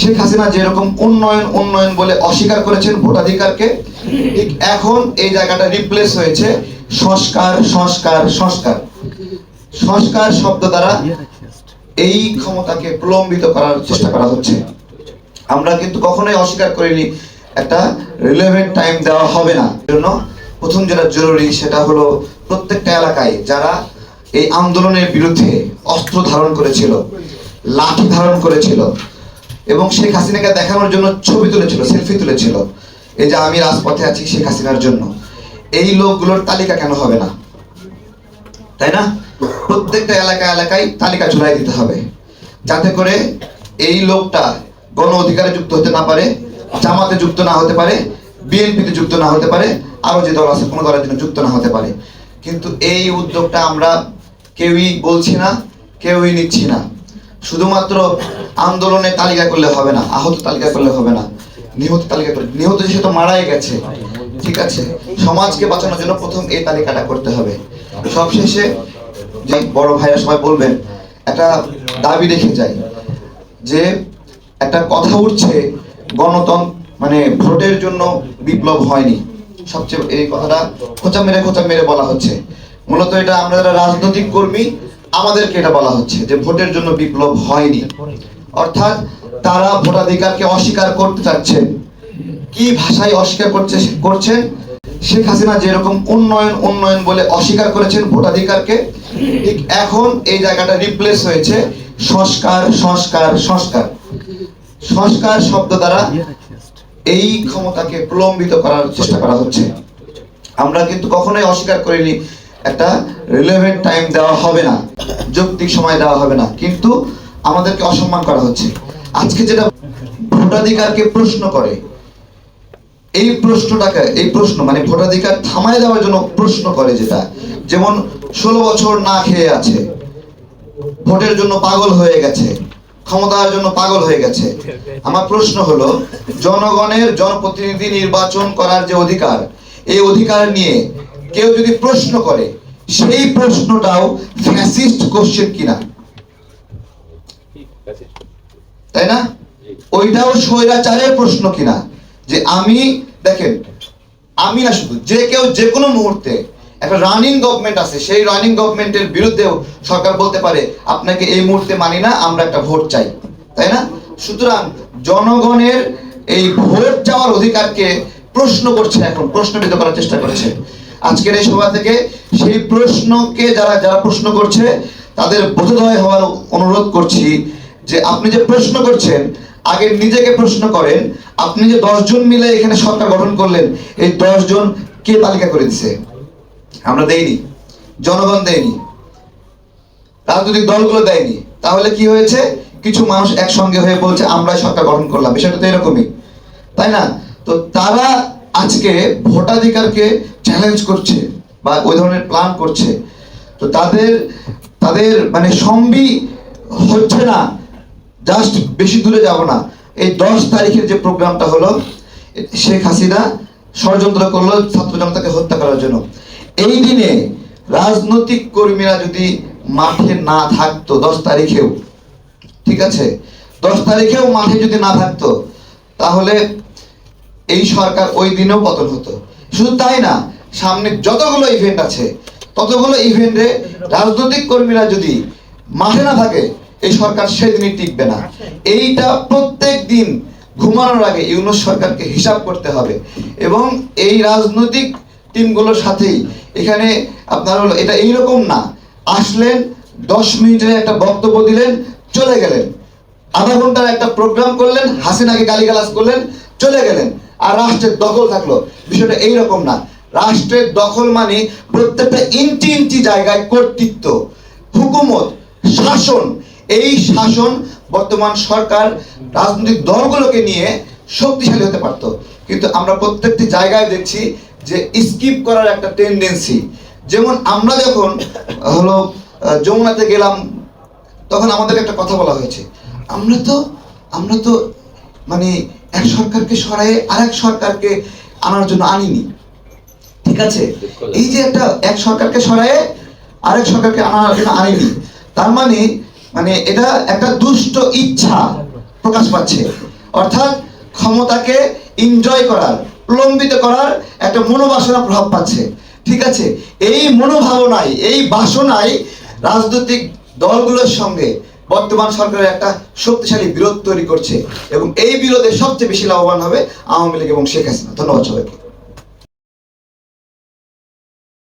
শেখ হাসিনা যেরকম উন্নয়ন উন্নয়ন বলে অস্বীকার করেছেন ভোটাধিকারকে, ঠিক এখন এই জায়গাটা রিপ্লেস হয়েছে সংস্কার সংস্কার সংস্কার। সংস্কার শব্দ দ্বারা এই ক্ষমতাকে প্রলম্বিত করার চেষ্টা করা হচ্ছে। আমরা কিন্তু কখনোই অস্বীকার করিনি, একটা রিলেভেন্ট টাইম দেওয়া হবে না। জন্য প্রথম যেটা জরুরি সেটা হলো প্রত্যেকটা এলাকায় যারা এই আন্দোলনের বিরুদ্ধে অস্ত্র ধারণ করেছিল, লাঠি ধারণ করেছিল এবং শেখ হাসিনাকে দেখানোর জন্য ছবি তুলেছিল, সেলফি তুলেছিল। এই যে আমি রাজপথে আছি শেখ হাসিনার জন্য। এই লোকগুলোর তালিকা কেন হবে না? তাই না? প্রত্যেকটা এলাকা এলাকায় তালিকা ঝুলাই দিতে হবে। যাতে করে এই লোকটা গণ অধিকারে যুক্ত হতে না পারে, জামাতে যুক্ত না হতে পারে, বিএনপিতে যুক্ত না হতে পারে আরও যে দল আছে, কোনো দলের জন্য যুক্ত না হতে পারে। কিন্তু এই উদ্যোগটা আমরা কেউই বলছি না, কেউই নিচ্ছি না। শুধুমাত্র আন্দোলনে তালিকা করলে হবে না, আহত তালিকা করলে হবে না। নিহত তালিকা করে নিহত সে তো মারাই গেছে, ঠিক আছে? সমাজকে বাঁচানোর জন্য প্রথম এই তালিকাটা করতে হবে। সবশেষে যে বড় ভাইরা সবাই বলবেন, একটা দাবি রেখে যাই, যে একটা কথা উঠছে, গণতন্ত্র মানে ভোটের জন্য বিপ্লব হয়নি। সবচেয়ে এই কথাটা খোঁচা মেরে খোঁচা মেরে বলা হচ্ছে। মূলত এটা আমরা যারা রাজনৈতিক কর্মী আমাদেরকে এটা বলা হচ্ছে যে ভোটের জন্য বিপ্লব হয়নি। অর্থাৎ তারা ভোটাধিকারকে অস্বীকার করতে চাচ্ছেন কি ভাষায় অস্বীকার করছে করছেন? শেখ হাসিনা যেরকম উন্নয়ন উন্নয়ন বলে অস্বীকার করেছেন ভোটাধিকারকে, ঠিক এখন এই জায়গাটা রিপ্লেস হয়েছে। সংস্কার সংস্কার সংস্কার। সংস্কার শব্দ দ্বারা এই ক্ষমতাকে প্রলম্বিত করার চেষ্টা করা হচ্ছে। আমরা কিন্তু কখনোই অস্বীকার করিনি। একটা রিলেভেন্ট টাইম দেওয়া হবে না, যৌক্তিক সময় দেওয়া হবে না, কিন্তু আমাদেরকে অসম্মান করা হচ্ছে। আজকে যেটা ভোটাধিকারকে প্রশ্ন করে, এই প্রশ্নটাকে, এই প্রশ্ন মানে ভোটাধিকার থামায় দেওয়ার জন্য প্রশ্ন করে যেটা, যেমন ষোলো বছর না খেয়ে আছে, ভোটের জন্য পাগল হয়ে গেছে, ক্ষমতার জন্য পাগল হয়ে গেছে। আমার প্রশ্ন হলো, জনগণের জনপ্রতিনিধি নির্বাচন করার যে অধিকার, এই অধিকার নিয়ে কেউ যদি প্রশ্ন করে, সেই প্রশ্নটাও ফ্যাসিস্ট কোশ্চেন কিনা? তাই না? ওইটাও স্বৈরাচারের প্রশ্ন কিনা? যে আমি, দেখেন, আমি না শুধু, যে কেউ যে কোনো মুহূর্তে একটা রানিং গভর্নমেন্ট আছে, সেই রানিং গভর্নমেন্টের বিরুদ্ধেও সরকার বলতে পারে, আপনাকে এই মুহূর্তে মানি না, আমরা একটা ভোট চাই। তাই না? সুতরাং জনগণের এই ভোট চাওয়ার অধিকারকে প্রশ্ন করছে এখন প্রশ্নবিদ্ধ করার চেষ্টা করছে। আজকের এই সভা থেকে সেই প্রশ্নকে যারা যারা প্রশ্ন করছে, তাদের বোধোদয় হওয়ার অনুরোধ করছি যে আপনি যে প্রশ্ন করছেন, আগে নিজেকে প্রশ্ন করেন। আপনি যে দশজন মিলে এখানে সরকার গঠন করলেন, এই দশজন কে তালিকা করে দিছে? আমরা দেইনি। জনগণ দেয়নি। রাজনৈতিক দলগুলো দেয়নি। তাহলে কি হয়েছে? কিছু মানুষ একসঙ্গে হয়ে বলছে, আমরাই সরকার গঠন করলাম। বিষয়টা তো এরকমই। তাই না? তো তারা আজকে ভোটাধিকারকে চ্যালেঞ্জ করছে বা ওই ধরনের প্ল্যান করছে। তো তাদের তাদের মানে সম্বি হচ্ছে না জাস্ট বেশি দূরে যাব না। এই দশ তারিখের যে প্রোগ্রামটা হলো, শেখ হাসিনা ষড়যন্ত্র করল ছাত্র জনতাকে হত্যা করার জন্য। এই দিনে রাজনৈতিক কর্মীরা যদি মাঠে না থাকতো দশ তারিখেও, ঠিক আছে? দশ তারিখেও মাঠে যদি না থাকতো, তাহলে এই সরকার ওই দিনেও পতন হতো। শুধু তাই না, সামনে যতগুলো ইভেন্ট আছে, ততগুলো ইভেন্টে রাজনৈতিক কর্মীরা যদি মাঠে না থাকে, এই সরকার সেদিনই টিকবে না। এইটা প্রত্যেক দিন ঘুমানোর আগে ইউনুস সরকারকে হিসাব করতে হবে। এবং এই রাজনৈতিক টিমগুলোর সাথেই এখানে আপনার হলো, এটা এইরকম না। আসলেন, দশ মিনিটের একটা বক্তব্য দিলেন, চলে গেলেন। আধা ঘণ্টার একটা প্রোগ্রাম করলেন, হাসিনাকে গালিগালাজ করলেন, চলে গেলেন। আর রাষ্ট্রের দখল থাকল। বিষয়টা এইরকম না। রাষ্ট্রের দখল মানে প্রত্যেকটা ইঞ্চি ইঞ্চি জায়গায় কর্তৃত্ব, হুকুমত, শাসন। এই শাসন বর্তমান সরকার, রাজনৈতিক দলগুলোকে নিয়ে শক্তিশালী হতে পারতো। কিন্তু আমরা প্রত্যেকটি জায়গায় দেখছি যে স্কিপ করার একটা টেন্ডেন্সি যেমন আমরা যখন, হলো যমুনাতে গেলাম, তখন আমাদের একটা কথা বলা হয়েছে। আমরা তো আমরা তো মানে এক সরকারকে সরায়ে আরেক সরকারকে আনার জন্য আনিনি। ঠিক আছে? এই যে একটা এক সরকারকে সরায়ে আরেক সরকারকে আনার জন্য আনিনি তার মানে মানে এটা একটা দুষ্ট ইচ্ছা প্রকাশ পাচ্ছে। অর্থাৎ ক্ষমতাকে এনজয় করার প্রলম্বিত করার একটা মনোবাসনা প্রভাব পাচ্ছে। ঠিক আছে? এই মনোভাবনায় এই বাসনায় রাজনৈতিক দলগুলোর সঙ্গে বর্তমান সরকারের একটা শক্তিশালী বিরোধ তৈরি করছে এবং এই বিরোধে সবচেয়ে বেশি লাভবান হবে আওয়ামী লীগ এবং শেখ হাসিনা। ধন্যবাদ সবাইকে।